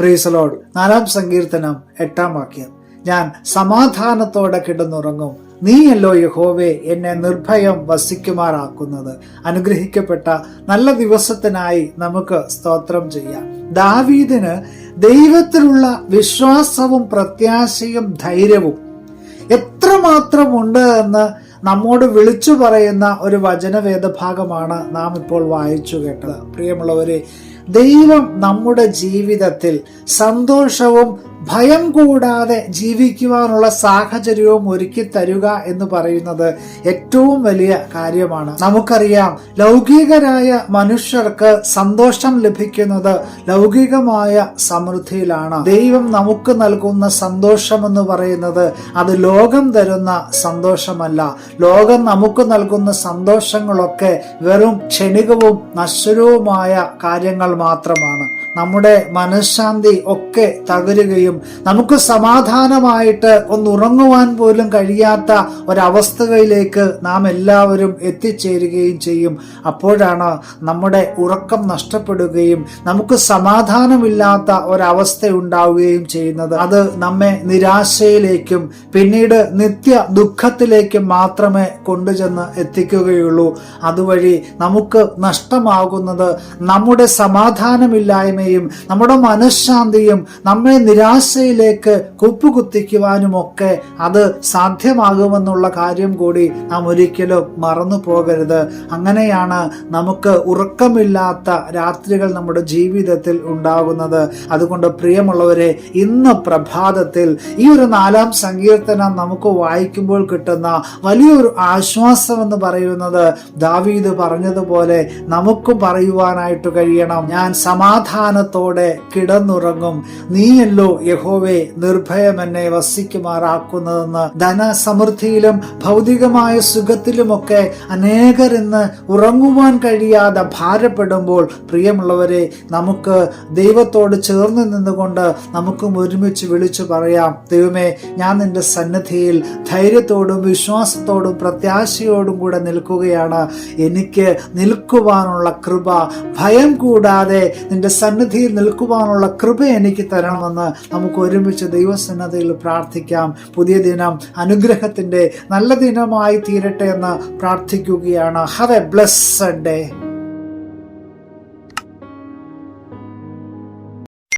പ്രീസലോഡ് നാലാം സങ്കീർത്തനം എട്ടാം വാക്യം. ഞാൻ സമാധാനത്തോടെ കിടന്നുറങ്ങും. നീയല്ലോ യഹോവേ എന്നെ നിർഭയം വസിക്കുമാറാക്കുന്നത്. അനുഗ്രഹിക്കപ്പെട്ട നല്ല ദിവസത്തിനായി നമുക്ക് സ്തോത്രം ചെയ്യാം. ദാവീദിന് ദൈവത്തിലുള്ള വിശ്വാസവും പ്രത്യാശയും ധൈര്യവും എത്രമാത്രം ഉണ്ട് എന്ന് നമ്മോട് വിളിച്ചു പറയുന്ന ഒരു വചനവേദ ഭാഗമാണ് നാം ഇപ്പോൾ വായിച്ചു കേട്ടത്. പ്രിയമുള്ളവരെ ദൈവം നമ്മുടെ ജീവിതത്തിൽ സന്തോഷവും ഭയം കൂടാതെ ജീവിക്കുവാനുള്ള സാഹചര്യവും ഒരുക്കി തരുക എന്ന് പറയുന്നത് ഏറ്റവും വലിയ കാര്യമാണ്. നമുക്കറിയാം ലൗകികരായ മനുഷ്യർക്ക് സന്തോഷം ലഭിക്കുന്നത് ലൗകികമായ സമൃദ്ധിയിലാണ്. ദൈവം നമുക്ക് നൽകുന്ന സന്തോഷം എന്ന് പറയുന്നത് അത് ലോകം തരുന്ന സന്തോഷമല്ല. ലോകം നമുക്ക് നൽകുന്ന സന്തോഷങ്ങളൊക്കെ വെറും ക്ഷണികവും നശ്വരവുമായ കാര്യങ്ങൾ മാത്രമാണ്. നമ്മുടെ മനഃശാന്തി ഒക്കെ തകരുകയും നമുക്ക് സമാധാനമായിട്ട് ഒന്ന് ഉറങ്ങുവാൻ പോലും കഴിയാത്ത ഒരവസ്ഥയിലേക്ക് നാം എല്ലാവരും എത്തിച്ചേരുകയും ചെയ്യും. അപ്പോഴാണ് നമ്മുടെ ഉറക്കം നഷ്ടപ്പെടുകയും നമുക്ക് സമാധാനമില്ലാത്ത ഒരവസ്ഥ ഉണ്ടാവുകയും ചെയ്യുന്നത്. അത് നമ്മെ നിരാശയിലേക്കും പിന്നീട് നിത്യ ദുഃഖത്തിലേക്കും മാത്രമേ കൊണ്ടുചെന്ന് എത്തിക്കുകയുള്ളൂ. അതുവഴി നമുക്ക് നഷ്ടമാകുന്നത് നമ്മുടെ സമാധാനമില്ലായ്മയും നമ്മുടെ മനഃശാന്തിയും നമ്മെ നിരാശയിലേക്ക് കുപ്പുകുത്തിക്കുവാനുമൊക്കെ അത് സാധ്യമാകുമെന്നുള്ള കാര്യം കൂടി നാം ഒരിക്കലും മറന്നു പോകരുത്. അങ്ങനെയാണ് നമുക്ക് ഉറക്കമില്ലാത്ത രാത്രികൾ നമ്മുടെ ജീവിതത്തിൽ ഉണ്ടാകുന്നത്. അതുകൊണ്ട് പ്രിയമുള്ളവരെ ഇന്ന് പ്രഭാതത്തിൽ ഈ ഒരു നാലാം സങ്കീർത്തനം നമുക്ക് വായിക്കുമ്പോൾ കിട്ടുന്ന വലിയൊരു ആശ്വാസം എന്ന് പറയുന്നത് ദാവീദ് പറഞ്ഞതുപോലെ നമുക്ക് പറയുവാനായിട്ട് കഴിയണം. ഞാൻ സമാധാനത്തോടെ കിടന്നുറങ്ങും. നീയല്ലോ യഹോവെ നിർഭയം എന്നെ വസിക്കുമാറാക്കുന്നതെന്ന് ധനസമൃദ്ധിയിലും ഭൗതികമായ സുഖത്തിലുമൊക്കെ അനേകർ ഇന്ന് ഉറങ്ങുവാൻ കഴിയാതെ ഭാരപ്പെടുമ്പോൾ പ്രിയമുള്ളവരെ നമുക്ക് ദൈവത്തോട് ചേർന്ന് നിന്നുകൊണ്ട് നമുക്കും ഒരുമിച്ച് വിളിച്ചു പറയാം. ദൈവമേ ഞാൻ നിന്റെ സന്നിധിയിൽ ധൈര്യത്തോടും വിശ്വാസത്തോടും പ്രത്യാശയോടും കൂടെ നിൽക്കുകയാണ്. എനിക്ക് നിൽക്കുവാനുള്ള കൃപ ഭയം കൂടാതെ നിന്റെ സന്നിധിയിൽ നിൽക്കുവാനുള്ള കൃപ എനിക്ക് തരണമെന്ന് നമുക്ക് ഒരുമിച്ച് ദൈവസന്നദ്ധയിൽ പ്രാർത്ഥിക്കാം. പുതിയ ദിനം അനുഗ്രഹത്തിന്റെ നല്ല ദിനമായി തീരട്ടെ എന്ന് പ്രാർത്ഥിക്കുകയാണ്. Have A blessed day